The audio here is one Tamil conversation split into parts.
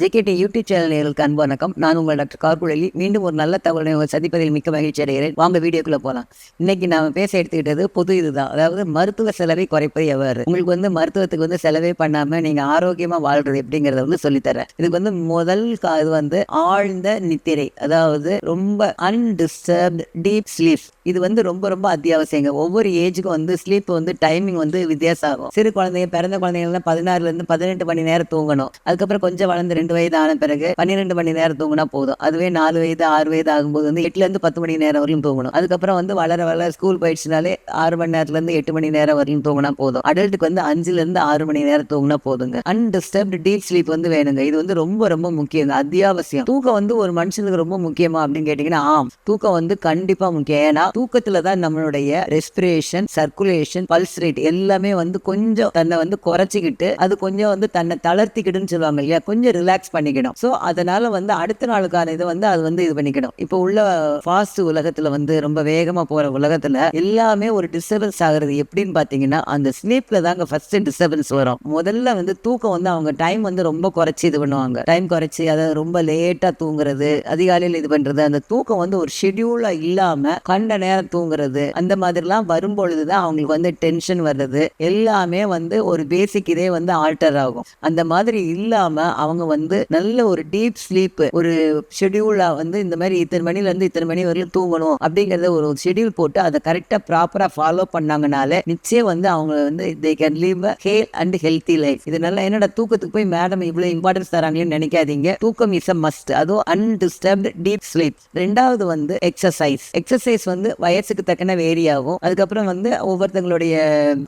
ஜேகேடி யூடியூப் சேனல் நேர்களுக்கு அன்பு வணக்கம். நான் உங்கள் டாக்டர் கார்குழலி. மீண்டும் ஒரு நல்ல தகவலை சந்திப்பதில் மிக்க மகிழ்ச்சி அடைகிறேன். வாங்க வீடியோக்குள்ளே போகலாம் இன்னைக்கு நாம் பேச எடுத்துக்கிட்டது பொது இதுதான். அதாவது மருத்துவ செலவை குறைப்பது எவ்வாறு? உங்களுக்கு வந்து மருத்துவத்துக்கு வந்து செலவே பண்ணாமல் நீங்கள் ஆரோக்கியமாக வாழ்றது எப்படிங்கிறத வந்து சொல்லித்தரேன். இதுக்கு வந்து முதல் கா- இது வந்து ஆழ்ந்த நித்திரை. அதாவது ரொம்ப அன்டிஸ்டர்ப்ட் டீப் ஸ்லீப் இது வந்து ரொம்ப ரொம்ப அத்தியாவசியங்க. ஒவ்வொரு ஏஜுக்கும் வந்து ஸ்லீப் வந்து டைமிங் வந்து வித்தியாசம் ஆகும் சிறு குழந்தைங்க பிறந்த குழந்தைங்கலாம் பதினாறுல இருந்து பதினெட்டு மணி நேரம் தூங்கணும். அதுக்கப்புறம் கொஞ்சம் வளர்ந்து ரெண்டு வயது ஆன பிறகு பன்னிரெண்டு மணி நேரம் தூங்கினா போதும். அதுவே நாலு வயது ஆறு வயது ஆகும்போது வந்து எட்டுல இருந்து பத்து மணி நேரம் வரையும் தூங்கணும். அதுக்கப்புறம் வந்து வளர வளர ஸ்கூல் போயிடுச்சுனாலே ஆறு மணி நேரத்துல இருந்து எட்டு மணி நேரம் வரையும் தூங்கினா போதும். அடல்ட்டுக்கு வந்து அஞ்சுல இருந்து ஆறு மணி நேரம் தூங்கினா போதுங்க. அன்டிஸ்டர்ப்டு டீப் ஸ்லீப் வந்து வேணுங்க. இது வந்து ரொம்ப ரொம்ப முக்கியம் அத்தியாவசியம். தூக்கம் வந்து ஒரு மனுஷனுக்கு ரொம்ப முக்கியமா அப்படின்னு கேட்டீங்கன்னா ஆம். தூக்கம் வந்து கண்டிப்பா முக்கியம். ஏன்னா தூக்கத்துல தான் நம்மளுடைய ரெஸ்பிரேஷன் சர்க்குலேஷன் பல்ஸ் ரேட் எல்லாமே வந்து கொஞ்சம் தன்னை வந்து குறைச்சிக்கிட்டு அது கொஞ்சம் வந்து தன்னை தளர்த்திக்கிட்டுன்னு சொல்லுவாங்க இல்லையா? கொஞ்சம் ரிலாக்ஸ் பண்ணிக்கணும். ஸோ அதனால வந்து அடுத்த நாளுக்கான இதை வந்து அது வந்து இது பண்ணிக்கணும். இப்போ உள்ள ஃபாஸ்ட் உலகத்துல வந்து ரொம்ப வேகமா போற உலகத்துல எல்லாமே ஒரு டிஸ்டர்பன்ஸ் ஆகுறது எப்படின்னு பாத்தீங்கன்னா அந்த ஸ்லீப்ல தாங்க ஃபர்ஸ்ட் டிஸ்டர்பன்ஸ் வரும். முதல்ல வந்து தூக்கம் வந்து அவங்க டைம் வந்து ரொம்ப குறைச்சி இது பண்ணுவாங்க. டைம் குறைச்சி அதை ரொம்ப லேட்டா தூங்குறது அதிகாலையில் இது பண்றது அந்த தூக்கம் வந்து ஒரு ஷெடியூலா இல்லாம கண்ட நேரம் தூங்குறது அந்த மாதிரிலாம் வரும்பொழுது தான் அவங்களுக்கு வந்து டென்ஷன் வர்றது. எல்லாமே வந்து ஒரு பேசிக் இதே வந்து ஆல்டர் ஆகும். அந்த மாதிரி இல்லாம அவங்க வந்து நல்ல ஒரு டீப் ஸ்லீப் ஒரு ஷெடியூலா வந்து இந்த மாதிரி இத்தனை மணில இருந்து இத்தனை மணி வரையும் தூங்கணும் அப்படிங்கறத ஒரு ஷெட்யூல் போட்டு அதை கரெக்டா ப்ராப்பரா ஃபாலோ பண்ணாங்கனாலே நிச்சயம் வந்து அவங்க வந்து they can live hale and healthy life இதனால என்னடா தூக்கத்துக்கு போய் மேடம் இவ்வளவு இம்பார்ட்டன்ஸ் தராங்கன்னு நினைக்காதீங்க. தூக்கம் இஸ் அ மஸ்ட் அதுவும் அன்டிஸ்டர்ப்டு டீப் ஸ்லீப் ரெண்டாவது வந்து எக்ஸசைஸ் எக்ஸசைஸ் வந்து வயசுக்கு தக்கன வேரி ஆகும் அதுக்கப்புறம் வந்து ஒவ்வொருத்தங்களுடைய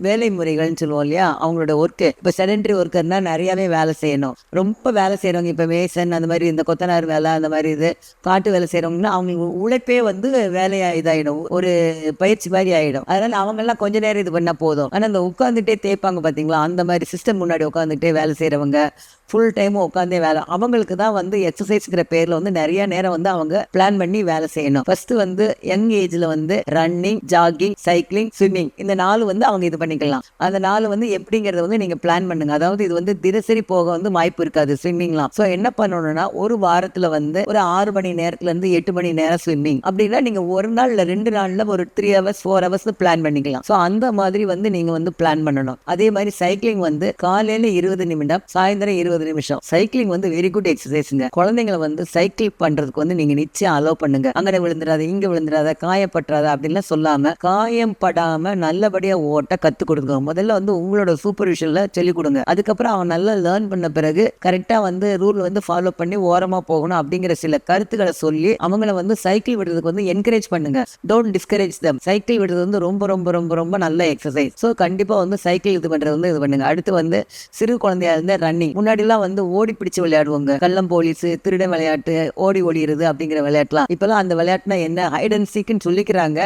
வேலை முறைகள்னு சொல்லுவோம் இல்லையா? அவங்களோட ஒர்க்கு இப்போ செடென்ட்ரி ஒர்க்கர்னா நிறையாவே வேலை செய்யணும். ரொம்ப வேலை செய்கிறவங்க இப்போ மேசன் அந்த மாதிரி இந்த கொத்தனார் வேலை அந்த மாதிரி இது காட்டு வேலை செய்கிறவங்கன்னா அவங்க உழைப்பே வந்து வேலையா இதாயிடும். ஒரு பயிற்சி மாதிரி ஆயிடும். அதனால அவங்க எல்லாம் கொஞ்ச நேரம் இது பண்ணா போதும். ஆனா இந்த உட்காந்துட்டே தேய்ப்பாங்க பாத்தீங்களா? அந்த மாதிரி சிஸ்டம் முன்னாடி உட்காந்துட்டே வேலை செய்றவங்க ஃபுல் டைமும் உட்காந்தே வேலை. அவங்களுக்கு தான் வந்து எக்ஸசைஸ்ங்கிற பேர்ல வந்து நிறைய நேரம் வந்து அவங்க பிளான் பண்ணி வேலை செய்யணும். ஃபர்ஸ்ட் வந்து யங் ஏஜ்ல வந்து ரன்னிங் ஜாகிங் சைக்கிளிங் ஸ்விம்மிங் இந்த நாலு வந்து அவங்க இது பண்ணிக்கலாம். அந்த நாலு வந்து எப்படிங்கறத வந்து நீங்க பிளான் பண்ணுங்க. அதாவது இது வந்து தினசரி போக வந்து வாய்ப்பு இருக்காது ஸ்விம்மிங்லாம் ஸோ என்ன பண்ணணும்னா ஒரு வாரத்துல வந்து ஒரு ஆறு மணி நேரத்துல இருந்து எட்டு மணி நேரம் ஸ்விம்மிங் அப்படின்னா நீங்க ஒரு நாள் இல்ல ரெண்டு நாள்ல ஒரு three hours four hours plan பண்ணிக்கலாம். ஸோ அந்த மாதிரி வந்து நீங்க வந்து பிளான் பண்ணணும். அதே மாதிரி சைக்கிளிங் வந்து காலையில இருபது நிமிடம் சாயந்தரம் இருபது நிமிஷம். சைக்கிளிங் வந்து வெரி குட் எக்ஸசைஸ்ங்க குழந்தைங்களை வந்து சைக்கிள் பண்றதுக்கு வந்து நீங்க நிச்சயம் அலோவ் பண்ணுங்க. அங்கே விழுந்துடாத இங்க விழுந்துடாத காயப்பட்டுறாத அப்படின்லாம் சொல்லாம காயம் படாம நல்லபடியா ஓட்ட கத்து கொடுங்க. முதல்ல வந்து உங்களோட சூப்பர்விஷன்ல சொல்லிக் கொடுங்க. அதுக்கப்புறம் அவன் நல்லா லேர்ன் பண்ண பிறகு கரெக்டா வந்து ரூல் வந்து ஃபாலோ பண்ணி ஓரமா போகணும் அப்படிங்கிற சில கருத்துக்களை சொல்லி அவங்கள வந்து சைக்கிள் விடுறதுக்கு வந்து என்கரேஜ் பண்ணுங்க. டோன்ட் டிஸ்கரேஜ் தம் சைக்கிள் விடுறது வந்து ரொம்ப ரொம்ப ரொம்ப ரொம்ப நல்ல எக்ஸசைஸ் ஸோ கண்டிப்பா வந்து சைக்கிள் இது பண்றது வந்து இது பண்ணுங்க. அடுத்து வந்து சிறு குழந்தையா இருந்தால் ரன்னிங் முன்னெல்லாம் வந்து ஓடி பிடிச்சு விளையாடுவாங்க. கள்ளம் போலீஸ் திருடன் விளையாட்டு ஓடி ஓடிடுறது அப்படிங்கிற விளையாட்டுலாம். இப்பெல்லாம் அந்த விளையாட்டுனா என்ன? ஹைட் அண்ட் சீக்குன்னு சொல்லிக்கிறாங்க.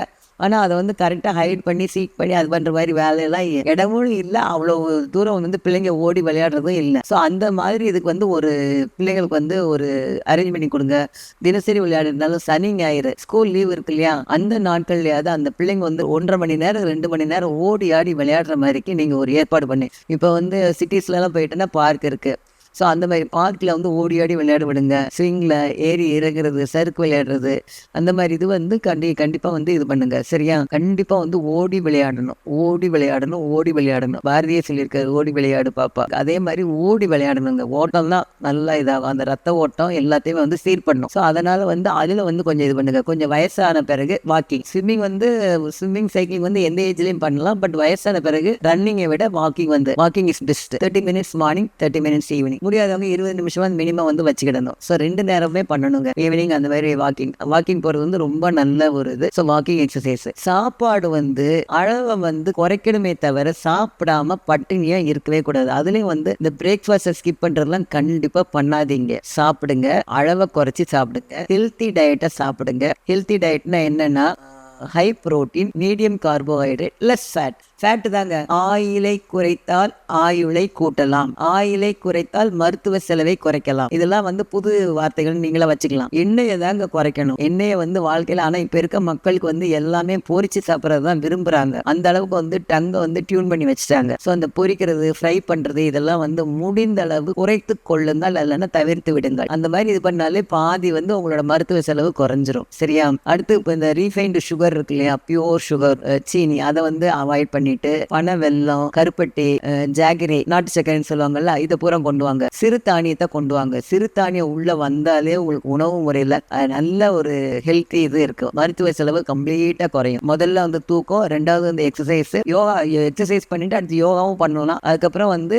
ஆனால் அதை வந்து கரெக்டாக ஹைட் பண்ணி சீக் பண்ணி அது பண்ணுற மாதிரி வேலையெல்லாம் இடமும் இல்லை. அவ்வளோ தூரம் வந்து பிள்ளைங்க ஓடி விளையாடுறதும் இல்லை. ஸோ அந்த மாதிரி இதுக்கு வந்து ஒரு பிள்ளைங்களுக்கு வந்து ஒரு அரேஞ்ச் பண்ணி கொடுங்க. தினசரி விளையாடுறதுனாலும் சனி ஞாயிறு ஸ்கூல் லீவ் இருக்கு இல்லையா? அந்த நாட்கள்லயாவது அந்த பிள்ளைங்க வந்து ஒன்றரை மணி நேரம் ரெண்டு மணி நேரம் ஓடி ஆடி விளையாடுற மாதிரிக்கு நீங்கள் ஒரு ஏற்பாடு பண்ணி. இப்போ வந்து சிட்டிஸ்லலாம் போயிட்டுன்னா பார்க் இருக்குது ஸோ அந்த மாதிரி பார்க்கில் வந்து ஓடி ஆடி விளையாட விடுங்க ஸ்விங்கில் ஏறி இறங்குறது சறுக்கு விளையாடுறது அந்த மாதிரி இது வந்து கண்டி கண்டிப்பாக வந்து இது பண்ணுங்க. சரியா? கண்டிப்பாக வந்து ஓடி விளையாடணும். ஓடி விளையாடணும் ஓடி விளையாடணும். பாரதியே சொல்லியிருக்காரு ஓடி விளையாடு பாப்பா. அதே மாதிரி ஓடி விளையாடணுங்க. ஓட்டம் தான் நல்லா இதாகும். அந்த ரத்த ஓட்டம் எல்லாத்தையுமே வந்து சீர் பண்ணும். ஸோ அதனால் வந்து அதில் வந்து கொஞ்சம் இது பண்ணுங்க. கொஞ்சம் வயசான பிறகு வாக்கிங் ஸ்விம்மிங் வந்து ஸ்விம்மிங் சைக்கிளிங் வந்து எந்த ஏஜ்லையும் பண்ணலாம். பட் வயசான பிறகு ரன்னிங்கை விட வாக்கிங் வந்து walking is best thirty minutes morning thirty minutes evening முடியாதவங்க இருபது நிமிஷமா மினிமம் வந்து வச்சுக்கிடணும். ஸோ ரெண்டு நேரமே பண்ணணுங்க. ஈவினிங் அந்த மாதிரி வாக்கிங் வாக்கிங் போறது வந்து ரொம்ப நல்ல ஒரு இது. ஸோ வாக்கிங் எக்ஸசைஸ் சாப்பாடு வந்து அளவை வந்து குறைக்கணுமே தவிர சாப்பிடாம பட்டினியா இருக்கவே கூடாது. அதுலயும் வந்து இந்த பிரேக்ஃபாஸ்ட்டை ஸ்கிப் பண்றதெல்லாம் கண்டிப்பா பண்ணாதீங்க. சாப்பிடுங்க. அளவை குறைச்சி சாப்பிடுங்க. ஹெல்த்தி டயட்டை சாப்பிடுங்க. ஹெல்த்தி டயட்னா என்னன்னா high protein medium carbohydrate less fat fat தாங்க. ஆயிலை குறைத்தால் ஆயுளை கூட்டலாம். ஆயிலை குறைத்தால் மருத்துவ செலவை குறைக்கலாம். இதெல்லாம் வந்து புது வார்த்தைகள் நீங்களே வச்சுக்கலாம். எண்ணெயை தாங்க குறைக்கணும். எண்ணெயை வந்து வாழ்க்கையில் ஆனால் இப்போ இருக்க மக்களுக்கு வந்து எல்லாமே பொரிச்சு சாப்பிட்றது தான் விரும்புகிறாங்க அந்த அளவுக்கு வந்து டங்கை வந்து டியூன் பண்ணி வச்சுட்டாங்க. ஸோ அந்த பொரிக்கிறது ஃப்ரை பண்ணுறது இதெல்லாம் வந்து முடிந்த அளவு குறைத்து கொள்ளுங்கள் இல்லைன்னா தவிர்த்து விடுங்கள். அந்த மாதிரி இது பண்ணாலே பாதி வந்து உங்களோட மருத்துவ செலவு குறைஞ்சிரும். சரியா? அடுத்து இப்போ இந்த ரீஃபைண்டு சுகர் இருக்கு இல்லையா? பியூர் சுகர் சீனி அதை வந்து அவாய்ட் பண்ணி பண்ணிட்டு பனை வெல்லம் கருப்பட்டி ஜாகிரி நாட்டு சக்கரைன்னு சொல்லுவாங்கல்ல இதை பூரா கொண்டு வாங்க. சிறு தானியத்தை கொண்டு வாங்க. சிறு தானியம் உள்ள வந்தாலே உங்களுக்கு உணவு முறையில் நல்ல ஒரு ஹெல்த்தி இது இருக்கும் மருத்துவ செலவு கம்ப்ளீட்டாக குறையும். முதல்ல வந்து தூக்கம் ரெண்டாவது வந்து எக்ஸசைஸ் யோகா எக்ஸசைஸ் பண்ணிட்டு அடுத்து யோகாவும் பண்ணலாம் அதுக்கப்புறம் வந்து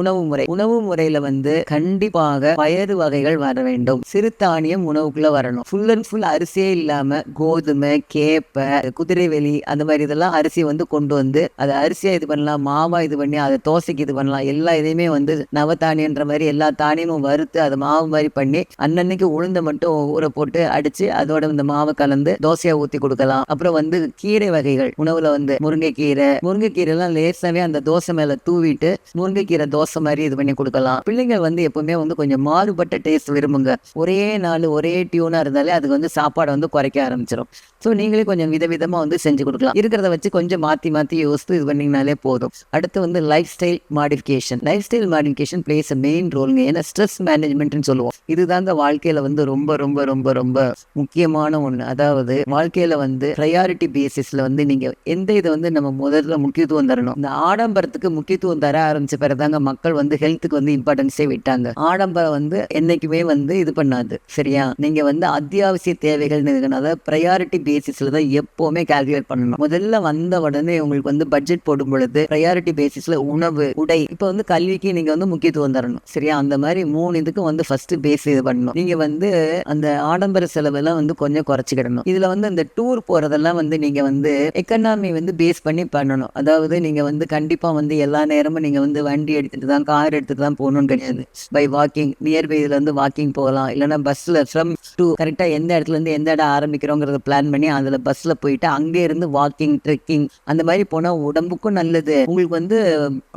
உணவு முறை. உணவு முறையில வந்து கண்டிப்பாக பயறு வகைகள் வர வேண்டும். சிறுதானியம் உணவுக்குள்ள வரணும். ஃபுல் அண்ட் ஃபுல் அரிசியே இல்லாம கோதுமை கேப்பை குதிரைவெளி அந்த மாதிரி இதெல்லாம் அரிசி வந்து கொண்டு வந்து அதை அரிசியா இது பண்ணலாம் மாவா இது பண்ணி அதை தோசைக்கு இது பண்ணலாம். எல்லா இதையுமே வந்து நவதானியன்ற மாதிரி எல்லா தானியமும் வறுத்து அதை மாவு மாதிரி பண்ணி அன்னன்னைக்கு உளுந்த மட்டும் ஊற போட்டு அடிச்சு அதோட இந்த மாவை கலந்து தோசையா ஊத்தி கொடுக்கலாம். அப்புறம் வந்து கீரை வகைகள். உணவுல வந்து முருங்கைக்கீரை. முருங்கைக்கீரை எல்லாம் லேசாவே அந்த தோசை மேல தூவிட்டு முருங்கைக்கீரை தோசை மாதிரி இது பண்ணி கொடுக்கலாம். பிள்ளைங்க வந்து எப்பவுமே வந்து கொஞ்சம் மாறுபட்ட டேஸ்ட் விரும்புங்க. ஒரே நாள் ஒரே டியூனா இருந்தாலே அதுக்கு வந்து சாப்பாடை வந்து குறைக்க ஆரம்பிச்சிடும் ஸோ நீங்களே கொஞ்சம் விதவிதமா வந்து செஞ்சு கொடுக்கலாம். இருக்கிறத வச்சு கொஞ்சம் மாத்தி மாத்தி வஸ்து இது பண்ணிங்கனாலே போதும். அடுத்து வந்து life style modification life style modification plays a main ரோலுங்க ஏன்னா ஸ்ட்ரெஸ் மேனேஜ்மெண்ட்னு சொல்லுவோம். இதுதாங்க வாழ்க்கையில வந்து ரொம்ப ரொம்ப ரொம்ப ரொம்ப முக்கியமான ஒண்ணு. அதாவது வாழ்க்கையில வந்து ப்ரையாரிட்டி பேசிஸ்ல வந்து நீங்க எந்த இதை வந்து நம்ம முதல்ல முக்கியத்துவம் தரணும்? இந்த ஆடம்பரத்துக்கு முக்கியத்துவம் தர ஆரம்பிச்ச பிறதாங்க மக்கள் வந்து ஹெல்த்துக்கு வந்து இம்பார்ட்டன்ஸே விட்டாங்க. ஆடம்பரம் வந்து என்னைக்குமே வந்து இது பண்ணாது. சரியா? நீங்க வந்து அத்தியாவசிய தேவைகள்னு அதாவது ப்ரையாரிட்டி பேசிஸ்ல தான் எப்பவுமே கால்குலேட் பண்ணணும். முதல்ல வந்த உடனே உங்களுக்கு வந்து பட்ஜெட் போடும் பொழுது ப்ரையாரிட்டி பேசிஸ்ல உணவு உடை இப்போ வந்து கல்விக்கு நீங்க வந்து முக்கியத்துவம் தரணும். சரியா? அந்த மாதிரி மூணு இதுக்கும் வந்து ஃபர்ஸ்ட் பேஸ் இது பண்ணணும். நீங்க வந்து அந்த ஆடம்பர செலவெல்லாம் வந்து கொஞ்சம் குறைச்சிக்கிடணும். இதுல வந்து இந்த டூர் போறதெல்லாம் வந்து நீங்க வந்து எக்கனாமி வந்து பேஸ் பண்ணி பண்ணணும். அதாவது நீங்க வந்து கண்டிப்பா வந்து எல்லா நேரமும் நீங்க வந்து வண்டி எடுத்துட்டு தான் கார் எடுத்துட்டு தான் போகணும்னு கிடையாது. பை வாக்கிங் நியர்பை இதுல இருந்து வாக்கிங் போகலாம். இல்லைன்னா பஸ்ல ஃப்ரம் டு கரெக்டா எந்த இடத்துல இருந்து எந்த இடம் ஆரம்பிக்கிறோங்கிறத பிளான் பண்ணி அதுல பஸ்ல போயிட்டு அங்கே இருந்து வாக்கிங் ட்ரெக்கிங் அந்த மாதிரி போனா உடம்புக்கும் நல்லது. உங்களுக்கு வந்து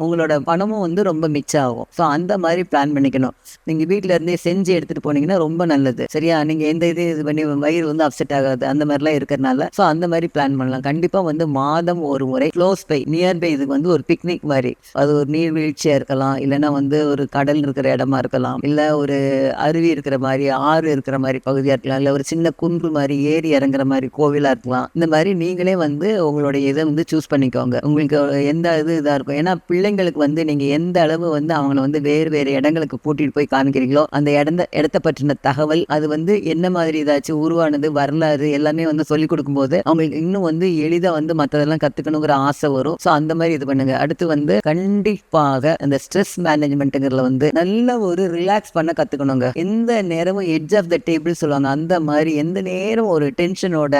உங்களோட பணமும் வந்து ரொம்ப மிச்சம் ஆகும் ஸோ அந்த மாதிரி பிளான் பண்ணிக்கணும். நீங்கள் வீட்டில் இருந்தே செஞ்சு எடுத்துட்டு போனீங்கன்னா ரொம்ப நல்லது. சரியா? நீங்கள் எந்த இது இது பண்ணி வயிறு வந்து அப்செட் ஆகாது. அந்த மாதிரிலாம் இருக்கிறனால ஸோ அந்த மாதிரி பிளான் பண்ணலாம். கண்டிப்பாக வந்து மாதம் ஒரு முறை க்ளோஸ் பை நியர்பை இதுக்கு வந்து ஒரு பிக்னிக் மாதிரி. அது ஒரு நீர்வீழ்ச்சியாக இருக்கலாம். இல்லைன்னா வந்து ஒரு கடல் இருக்கிற இடமா இருக்கலாம். இல்லை ஒரு அருவி இருக்கிற மாதிரி ஆறு இருக்கிற மாதிரி பகுதியாக இருக்கலாம். இல்லை ஒரு சின்ன குன்று மாதிரி ஏறி இறங்குற மாதிரி கோவிலாக இருக்கலாம். இந்த மாதிரி நீங்களே வந்து உங்களுடைய இதை வந்து சூஸ் பண்ணிக்கோ வச்சுக்கோங்க உங்களுக்கு எந்த இது இதா இருக்கும்? ஏன்னா பிள்ளைங்களுக்கு வந்து நீங்க எந்த அளவு வந்து அவங்கள வந்து வேறு வேறு இடங்களுக்கு கூட்டிகிட்டு போய் காமிக்கிறீங்களோ அந்த இடந்த இடத்த பற்றின தகவல் அது வந்து என்ன மாதிரி ஏதாச்சும் உருவானது வரலாறு எல்லாமே வந்து சொல்லி கொடுக்கும்போது அவங்களுக்கு இன்னும் வந்து எளிதாக வந்து மற்றதெல்லாம் கத்துக்கணுங்கிற ஆசை வரும். ஸோ அந்த மாதிரி இது பண்ணுங்க. அடுத்து வந்து கண்டிப்பாக அந்த ஸ்ட்ரெஸ் மேனேஜ்மெண்ட்டுங்கிறதுல வந்து நல்ல ஒரு ரிலாக்ஸ் பண்ண கத்துக்கணுங்க. எந்த நேரமும் எட்ஜ் ஆஃப் த டேபிள் சொல்லுவாங்க. அந்த மாதிரி எந்த நேரம் ஒரு டென்ஷனோட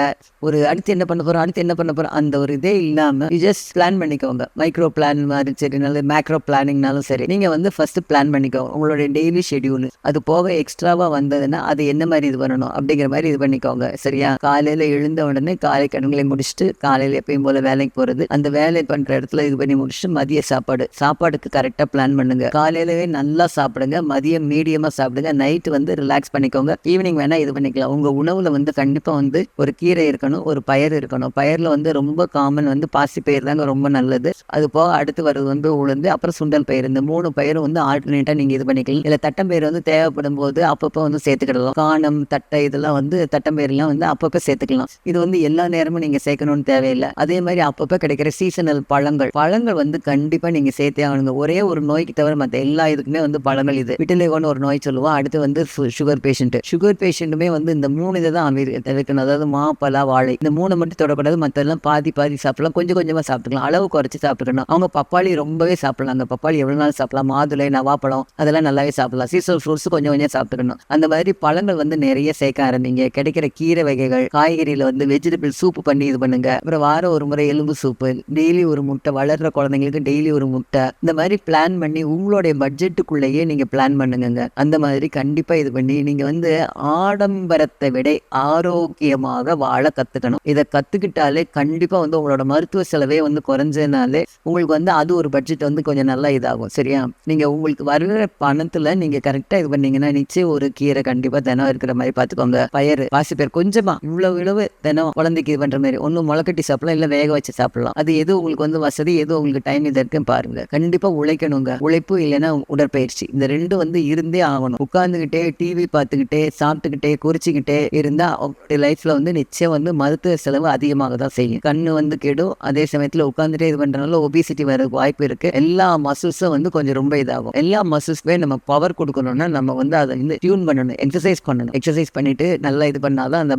ஒரு அடுத்து என்ன பண்ண போகிறோம் அடுத்து என்ன பண்ண போறோம் அந்த ஒரு இதே இல்லாம ஃபஸ்ட் பிளான் பண்ணிக்கோங்க. மைக்ரோ பிளான் மாதிரி சரி நல்ல மேக்ரோ பிளானிங்னாலும் சரி. நீங்க வந்து ஃபர்ஸ்ட் பிளான் பண்ணிக்கோங்க. உங்களுடைய டெய்லி ஷெடியூல் அது போக எக்ஸ்ட்ராவா வந்ததுன்னா அது என்ன மாதிரி இது பண்ணணும் அப்படிங்கிற மாதிரி இது பண்ணிக்கோங்க. சரியா? காலையில் எழுந்த உடனே காலை கடன்களை முடிச்சுட்டு காலையில் எப்பயும் போல வேலைக்கு போகிறது அந்த வேலை பண்ணுற இடத்துல இது பண்ணி முடிச்சுட்டு மதிய சாப்பாடு. சாப்பாடுக்கு கரெக்டாக பிளான் பண்ணுங்க. காலையிலவே நல்லா சாப்பிடுங்க. மதியம் மீடியமாக சாப்பிடுங்க. நைட்டு வந்து ரிலாக்ஸ் பண்ணிக்கோங்க. ஈவினிங் வேணால் இது பண்ணிக்கலாம். உங்கள் உணவில் வந்து கண்டிப்பாக வந்து ஒரு கீரை இருக்கணும் ஒரு பயர் இருக்கணும். பயரில் வந்து ரொம்ப காமன் வந்து பாசி பயிர் தாங்க ரொம்ப நல்லது. அது போக அடுத்து வர்றது வந்து உளுந்து அப்புறம் சுண்டல் பயிர் இந்த மூணு பயிரும் வந்து ஆல்டர்னேட்டா நீங்க இது பண்ணிக்கலாம். இல்ல தட்டம்பயிர் வந்து தேவைப்படும் போது அப்பப்போ வந்து சேர்த்துக்கிடலாம். காணம் தட்டை இதெல்லாம் வந்து தட்டம்பயிரெல்லாம் வந்து அப்பப்போ சேர்த்துக்கலாம். இது வந்து எல்லா நேரமும் நீங்க சேர்க்கணும்னு தேவையில்லை. அதே மாதிரி அப்பப்போ கிடைக்கிற சீசனல் பழங்கள். பழங்கள் வந்து கண்டிப்பா நீங்க சேர்த்தே ஆகணுங்க. ஒரே ஒரு நோய்க்கு தவிர மற்ற எல்லா இதுக்குமே வந்து பழங்கள் இது. விட்டிலேகோன்னு ஒரு நோய் சொல்லுவோம். அடுத்து வந்து சுகர் பேஷண்ட் சுகர் பேஷண்ட்டுமே வந்து இந்த மூணு இதை தான் தவிர்க்கணும். அதாவது மா பலா வாழை. இந்த மூணு மட்டும் தொடக்கூடாது மற்றெல்லாம் பாதி பாதி சாப்பிடலாம். கொஞ்சம் சாப்பிட்டுக்கலாம். அளவு குறைச்சி சாப்பிட்டுக்கணும். அவங்க பப்பாளி ரொம்பவே சாப்பிடலாங்க பப்பாளி எவ்வளோ நாள் சாப்பிடலாம்? மாதுளை நவாப்பழம் அதெல்லாம் நல்லாவே சாப்பிடலாம். சீசனல் ஃப்ரூட்ஸ் கொஞ்சம் கொஞ்சம் சாப்பிட்டுக்கணும். அந்த மாதிரி பழங்கள் வந்து நிறைய சேர்க்க ஆரம்பிங்க. கிடைக்கிற கீரை வகைகள் காய்கறியில் வந்து வெஜிடபிள் சூப் பண்ணி இது பண்ணுங்க. அப்புறம் வாரம் ஒரு முறை எலும்பு சூப்பு டெய்லி ஒரு முட்டை வளர்ற குழந்தைங்களுக்கு டெய்லி ஒரு முட்டை. இந்த மாதிரி பிளான் பண்ணி உங்களுடைய பட்ஜெட்டுக்குள்ளேயே நீங்கள் பிளான் பண்ணுங்க அந்த மாதிரி கண்டிப்பாக இது பண்ணி நீங்கள் வந்து ஆடம்பரத்தை விட ஆரோக்கியமாக வாழ கற்றுக்கணும் இதை கற்றுக்கிட்டாலே கண்டிப்பாக வந்து உங்களோட மருத்துவ செலவை சுவையே வந்து குறைஞ்சதுனாலே உங்களுக்கு வந்து அது ஒரு பட்ஜெட் வந்து கொஞ்சம் நல்லா இதாகும் சரியா? நீங்கள் உங்களுக்கு வர்ற பணத்தில் நீங்கள் கரெக்டாக இது பண்ணீங்கன்னா நிச்சயம் ஒரு கீரை கண்டிப்பாக தினம் இருக்கிற மாதிரி பார்த்துக்கோங்க. பயிர் வாசிப்பயிர் கொஞ்சமாக இவ்வளவு தினம் குழந்தைக்கு இது பண்ணுற மாதிரி. ஒன்றும் முளைக்கட்டி சாப்பிடலாம் இல்லை வேக வச்சு சாப்பிடலாம். அது எது உங்களுக்கு வந்து வசதி எது உங்களுக்கு டைம் இது இருக்குன்னு பாருங்க. கண்டிப்பாக உழைக்கணுங்க. உழைப்பு இல்லைன்னா உடற்பயிற்சி. இந்த ரெண்டும் வந்து இருந்தே ஆகணும். உட்காந்துக்கிட்டே டிவி பார்த்துக்கிட்டே சாப்பிட்டுக்கிட்டே குறிச்சிக்கிட்டே இருந்தால் அவங்களுடைய லைஃப்பில் வந்து நிச்சயம் வந்து மருத்துவ செலவு அதிகமாக தான் செய்யும். கண்ணு வந்து கெடும். அதே சமயம் சமயத்தில் உட்காந்துட்டே இது பண்ணுறதுனால ஒபிசிட்டி வரதுக்கு வாய்ப்பு இருக்குது எல்லா மசில்ஸும் வந்து கொஞ்சம் ரொம்ப இதாகும். எல்லா மசில்ஸ்க்குமே நம்ம பவர் கொடுக்கணும்னா நம்ம வந்து அதை வந்து டியூன் பண்ணணும் எக்ஸசைஸ் பண்ணணும். எக்ஸசைஸ் பண்ணிட்டு நல்லா இது பண்ணாதான் அந்த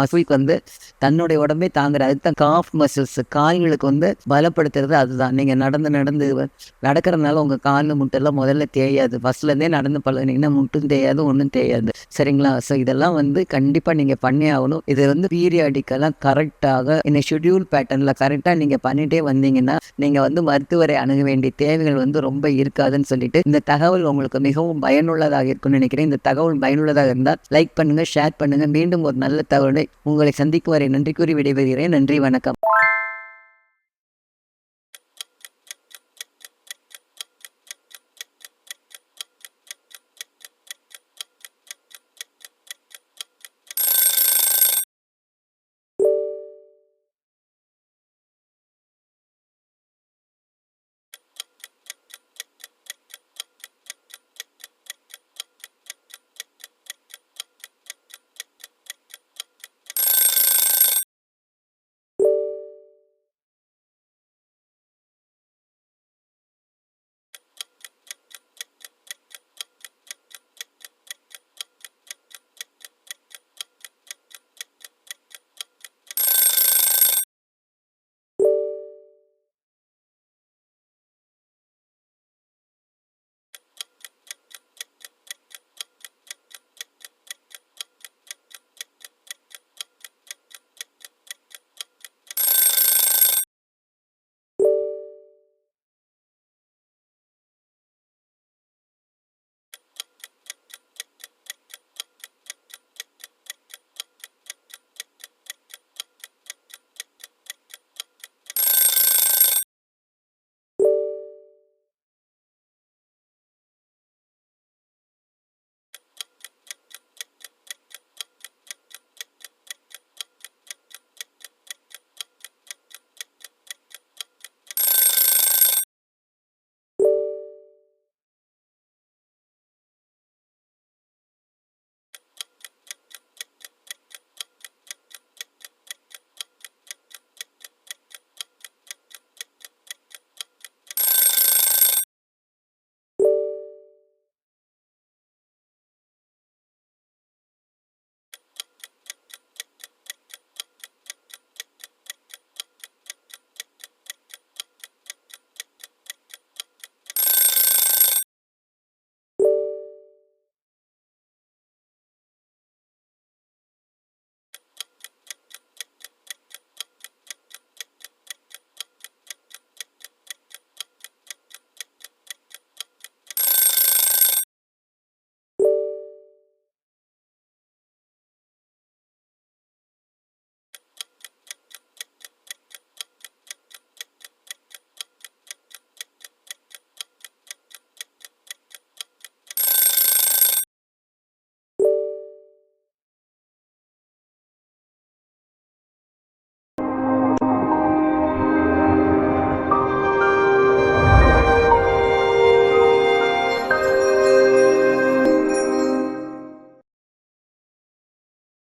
மசில்க்கு வந்து தன்னுடைய உடம்பே தாங்குற அதுக்கு தான் காஃப் மசில்ஸ் கால்களுக்கு வந்து பலப்படுத்துறது அதுதான். நீங்கள் நடந்து நடந்து நடக்கிறதுனால உங்கள் கால் முட்டெல்லாம் முதல்ல தேயாது. ஃபர்ஸ்ட்லேருந்தே நடந்து பழகினீங்கன்னா முட்டும் தேயாது ஒன்றும் தேயாது. சரிங்களா? ஸோ இதெல்லாம் வந்து கண்டிப்பாக நீங்கள் பண்ணி ஆகணும். இது வந்து பீரியாடிக்கெல்லாம் கரெக்டாக இந்த ஷெட்யூல் பேட்டர்னில் கரெக்டாக நீங்கள் பண்ணிட்டே வந்தீங்கன்னா நீங்கள் வந்து மருத்துவரை அணுக வேண்டிய தேவைகள் வந்து ரொம்ப இருக்காதுன்னு சொல்லிட்டு இந்த தகவல் உங்களுக்கு மிகவும் பயனுள்ளதாக இருக்கும்னு நினைக்கிறேன். இந்த தகவல் பயனுள்ளதாக இருந்தால் லைக் பண்ணுங்கள் ஷேர் பண்ணுங்கள் மீண்டும் ஒரு நல்ல தகவலை உங்களை சந்திக்கும் வரை நன்றி கூறி விடைபெறுகிறேன். நன்றி வணக்கம்.